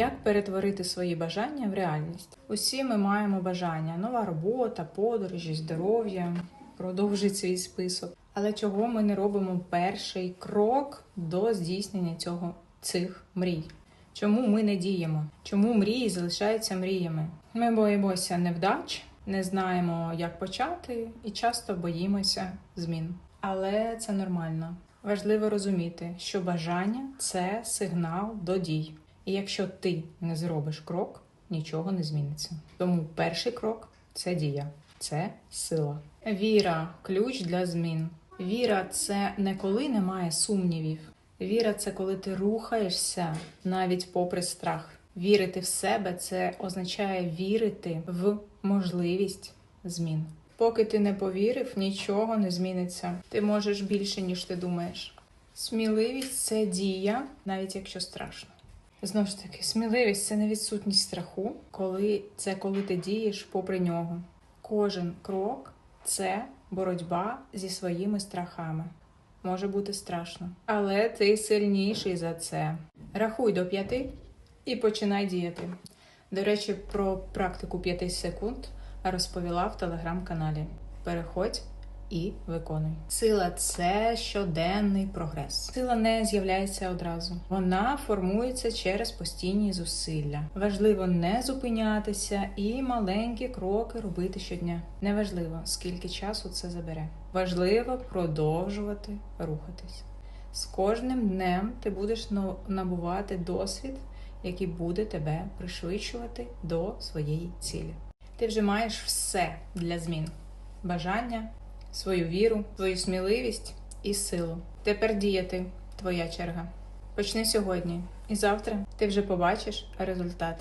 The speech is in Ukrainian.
Як перетворити свої бажання в реальність? Усі ми маємо бажання: нова робота, подорожі, здоров'я, продовжити свій список. Але чого ми не робимо перший крок до здійснення цього цих мрій? Чому ми не діємо? Чому мрії залишаються мріями? Ми боїмося невдач, не знаємо, як почати, і часто боїмося змін. Але це нормально. Важливо розуміти, що бажання це сигнал до дій. І якщо ти не зробиш крок, нічого не зміниться. Тому перший крок це дія, це сила. Віра ключ для змін. Віра це не коли немає сумнівів. Віра це коли ти рухаєшся навіть попри страх. Вірити в себе це означає вірити в можливість змін. Поки ти не повірив, нічого не зміниться. Ти можеш більше, ніж ти думаєш. Сміливість це дія, навіть якщо страшно. Знову ж таки, сміливість це не відсутність страху, коли це коли ти дієш попри нього. Кожен крок це боротьба зі своїми страхами. Може бути страшно, але ти сильніший за це. Рахуй до п'яти і починай діяти. До речі, про практику 5 секунд розповіла в телеграм-каналі. Переходь і виконуй. Сила це щоденний прогрес. Сила не з'являється одразу. Вона формується через постійні зусилля. Важливо не зупинятися і маленькі кроки робити щодня. Неважливо, скільки часу це забере. Важливо продовжувати рухатись. З кожним днем ти будеш набувати досвід, який буде тебе пришвидшувати до своєї цілі. Ти вже маєш все для змін: бажання, свою віру, свою сміливість і силу. Тепер діяти твоя черга. Почни сьогодні, і завтра ти вже побачиш результат.